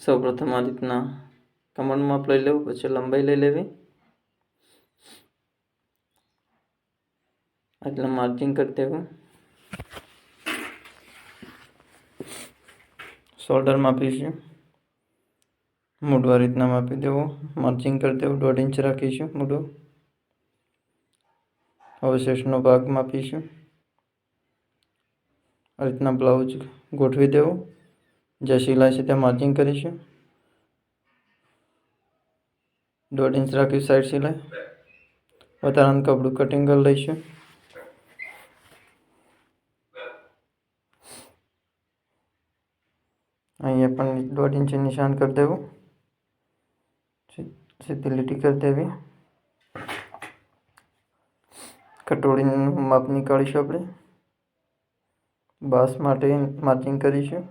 સૌપ્રથમ આ રીતના કમરનું માપ લઈ લેવું, પછી લંબાઈ લઈ લેવી. એટલે માર્જિંગ કરી દેવું. શોલ્ડર માપીશું આ રીતના માપી દેવું. માર્જિંગ કરી દેવું. દોઢ ઇંચ રાખીશું મૂઢું. અવશેષનો ભાગ માપીશું. આ રીતના બ્લાઉઝ ગોઠવી દેવું. જ્યાં સિલાઈ છે ત્યાં માર્જિંગ કરીશું દોઢ ઇંચ રાખ્યું સાઈડ સિલાઈ. વધારાનું કપડું કટિંગ કરી લઈશું. અહીંયા પણ દોઢ ઇંચ નિશાન કરી દેવું. સીધી લીટી કરી દેવી. કટોરીનું માપ નીકાળીશું આપણે. બાસ માટે માર્જિંગ કરીશું.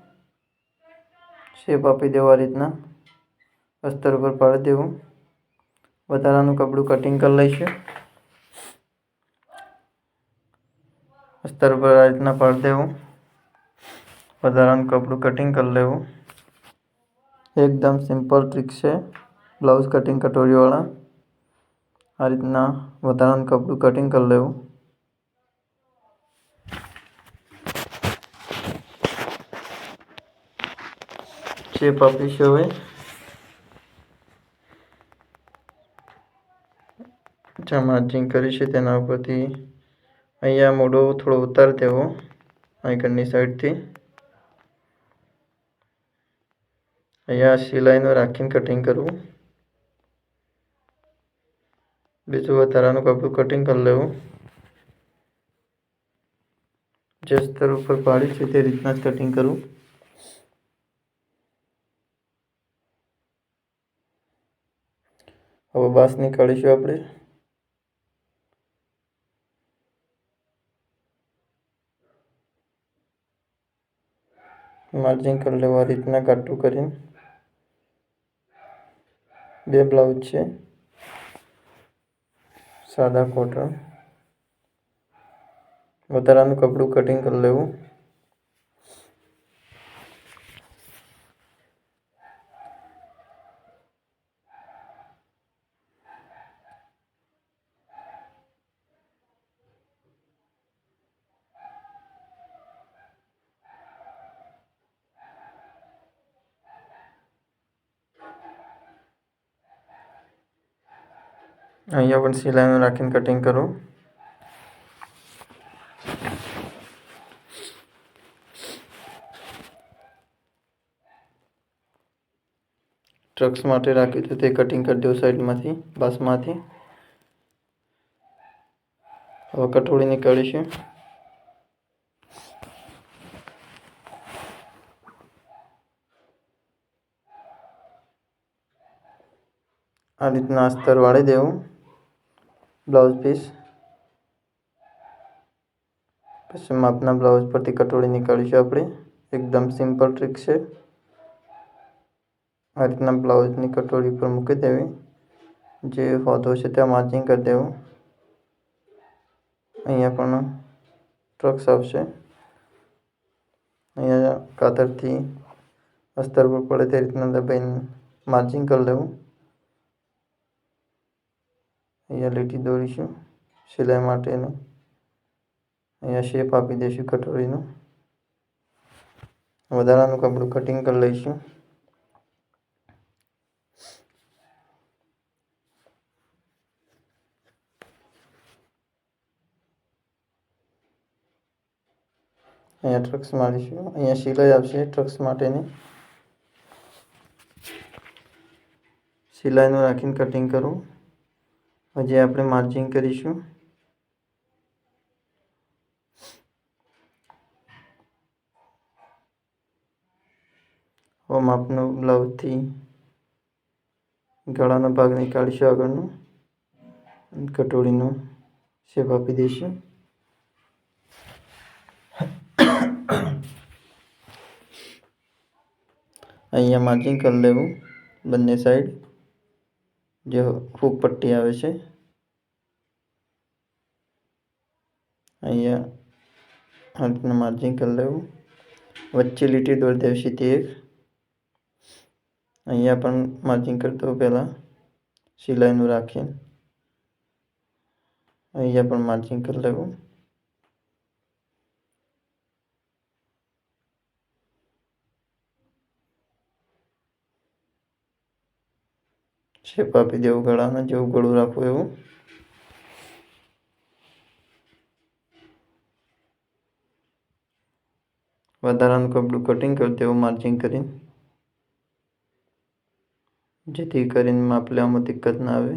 શેપ આપી દેવા આ રીતના. અસ્તર ઉપર પાડી દેવું. વધારાનું કપડું કટિંગ કરી લઈશું અસ્તર ઉપર આ રીતના પાડી દેવું. વધારાનું કપડું કટિંગ કરી લેવું. એકદમ સિમ્પલ ટ્રીક છે. બ્લાઉઝ કટિંગ કટોરીવાળા. આ રીતના વધારાનું કપડું કટિંગ કરી લેવું. શેપ આપીશું હવે જ્યાં માર્જિંગ કરીશું તેના ઉપરથી. અહીંયા મોઢો થોડો ઉતાર દેવો આગળની સાઈડથી અહીંયા સિલાઈનું રાખીને કટિંગ કરવું. બીજું વધારાનું કપડું કટિંગ કરી લેવું. જે સ્તર ઉપર પાડી છે તે રીતના જ કટિંગ કરવું. હવે બાસ નીકાળીશું આપણે. માર્જિન કરી લેવા, રીતના કાટું કરીને. બે બ્લાઉઝ છે. સાદા કોટન. વધારાનું કપડું કટિંગ કરી લેવું. અહીંયા પણ સિલાઈનું રાખીને કટિંગ કરું. ટ્રક્સ માટે રાખ્યું હતું તે કટિંગ કરી દઉં સાઈડમાંથી બાસમાંથી. હવે કટોળી નીકાળીશું આ રીતના અસ્તર વાળી દેવું. Blouse piece. પછી માપના બ્લાઉઝ પરથી કટોળી નીકાળીશું આપણે. એકદમ સિમ્પલ ટ્રીક છે. આ રીતના બ્લાઉઝની કટોરી પર મૂકી દેવી. જે હોદો છે ત્યાં માર્જિંગ કરી દેવું. અહીંયા પણ ટ્રક્સ આવશે. અહીંયા કાતરથી અસ્તર પર પડે તે રીતના દબાઈને માર્જિંગ કરી લેવું અહીંયા લીટી દોરીશું સિલાઈ માટેનું. અહીંયા શેપ આપી દઈશું કટોરીનું. વધારાનું કપડું કટિંગ કરી લઈશું. અહીંયા ટ્રક્સ મારીશું. અહીંયા સિલાઈ આવશે ટ્રક્સ માટેની. સિલાઈનું રાખીને કટિંગ કરું. હજી આપણે માર્જિંગ કરીશું. હોમ આપનો બ્લાઉઝથી ગળાનો ભાગ નીકાળીશું આગળનો. કટોળીનો શેપ આપી દઈશું. અહીંયા માર્જિંગ કરી લેવું. બંને સાઈડ જે હૂક પટ્ટી આવે છે. અહીંયા આ રીતના માર્જિંગ કરી લેવું. વચ્ચે લીટી દોરી દેવી સીધી એક. અહીંયા પણ માર્જિંગ કરતો પહેલાં. સિલાઈનું રાખીને. અહીંયા પણ માર્જિંગ કરી લેવું. શેપ આપી દેવું ગળાને જેવું ગળું રાખવું એવું. વધારાનું કપડું કટિંગ કરી દેવું માર્જિંગ કરીને જેથી કરીને માપ લેવામાં દિક્કત ના આવે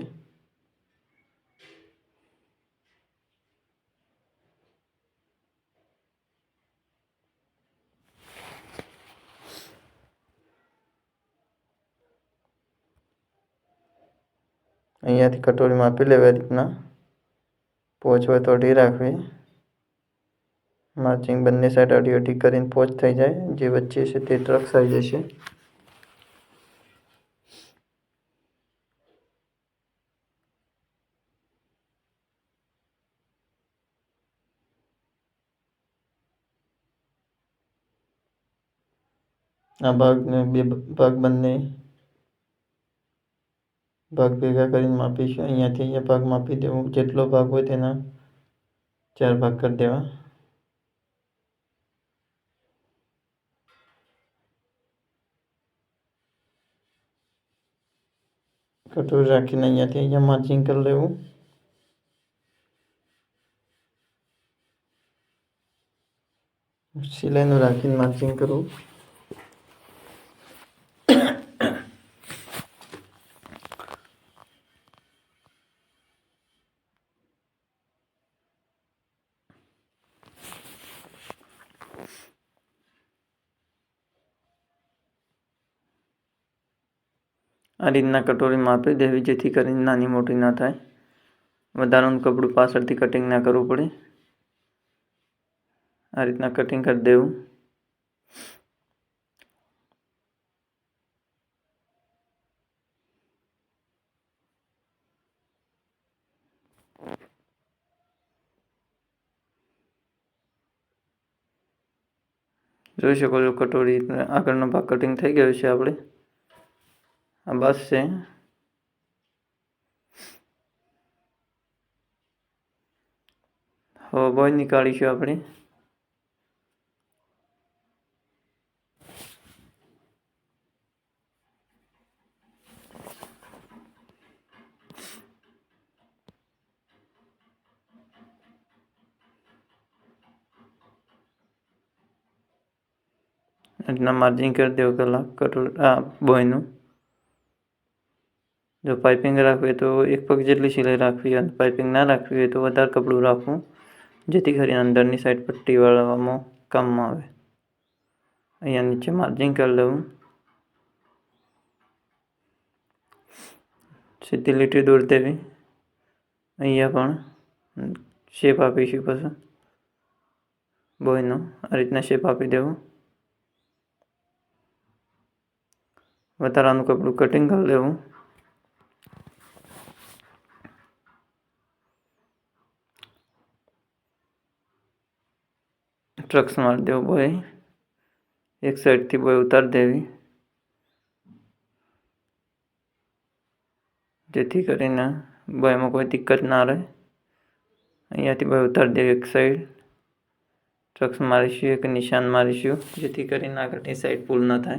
અહીંયાથી કટોરી માપી લેવી રીતના પોચ હોય તો અઢી રાખવી માર્ચિંગ બંને સાઈડ અઢી અઢી કરીને પોચ થઈ જાય. જે વચ્ચે છે તે ટ્રક આવી જશે. આ ભાગને બે ભાગ બંને, ભાગ ભેગા કરીને માપીશું. અહીંયાથી અહીંયા ભાગ માપી દેવું. જેટલો ભાગ હોય તેના ચાર ભાગ કરી દેવા. કટોરી રાખીને અહીંયાથી અહીંયા માર્જિંગ કરી લેવું સિલાઈનું રાખીને માર્જિંગ કરવું આ રીતના કટોરી માપી દેવી જેથી કરીને નાની મોટી ના થાય. વધારાનું કપડું પાછળથી કટિંગ ના કરવું પડે. આ રીતના કટિંગ કરી દેવું. જોઈ શકો છો, કટોરી આગળનો ભાગ કટિંગ થઈ ગયો છે આપણે. આ બસ છે. હવે બોય નીકાળીશું આપણે. રીતના માર્જિન કરી દેવું કલાક કટોર આ બોયનું. જો પાઇપિંગ રાખવી હોય તો એક પગ જેટલી સિલાઈ રાખવી અને પાઇપિંગ ના રાખવી હોય તો વધારે કપડું રાખવું, જેથી કરીને અંદરની સાઈડ પટ્ટી વાળવામાં કામમાં આવે. અહીંયા નીચે માર્જિંગ કરી લેવું સીધી લીટી દોર દેવી. અહીંયા પણ શેપ આપીશું પછી. બોયનો આ રીતના શેપ આપી દેવું. વધારાનું કપડું કટિંગ કરી લેવું. ટ્રક્સ મારી દેવું બોય એક સાઈડથી બોય ઉતારી દેવી. જેથી કરીને બોયમાં કોઈ દિક્કત ના રહે. અહીંયાથી બોય ઉતારી દેવી એક સાઈડ ટ્રક્સ મારીશું, એક નિશાન મારીશું, જેથી કરીને આગળની સાઈડ પુલ ન થાય.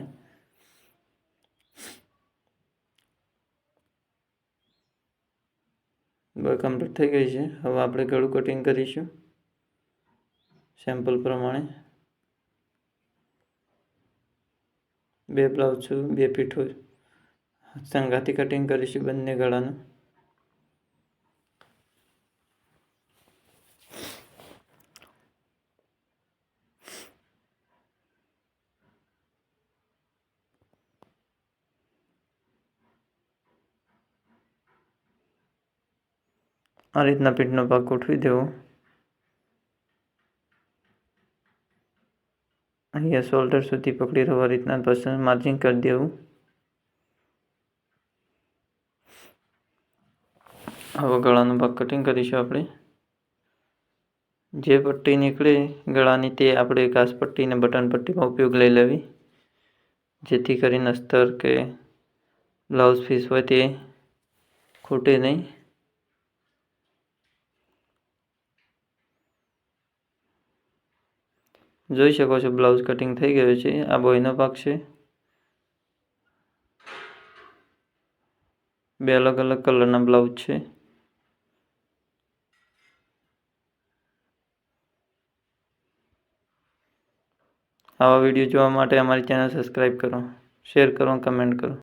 બોય કમ્પ્લીટ થઈ ગઈ છે. હવે આપણે ગળું કટિંગ કરીશું. સેમ્પલ પ્રમાણે. બે બ્લાઉઝ બે પીઠો. સંગાથી કટિંગ કરીશું બંને ગળાનું. આ રીતના પીઠનો ભાગ ગોઠવી દેવો. અહીંયા શોલ્ડર સુધી પકડી રહેવા રીતના પછી માર્જિંગ કરી દેવું. હવે ગળાનો ભાગ કટિંગ કરીશું આપણે. જે પટ્ટી નીકળે ગળાની તે આપણે ઘાસ પટ્ટી અને બટન પટ્ટીમાં ઉપયોગ લઈ લેવી. જેથી કરીને અસ્તર કે બ્લાઉઝ પીસ હોય તે ખૂટે નહીં. જોઈ શકો છો, બ્લાઉઝ કટિંગ થઈ ગયું છે, આ બોયનો ભાગ છે. બે અલગ અલગ કલરના બ્લાઉઝ છે. આવા વીડિયો જોવા માટે અમારી ચેનલ સબસ્ક્રાઈબ કરો શેર કરો કમેન્ટ કરો.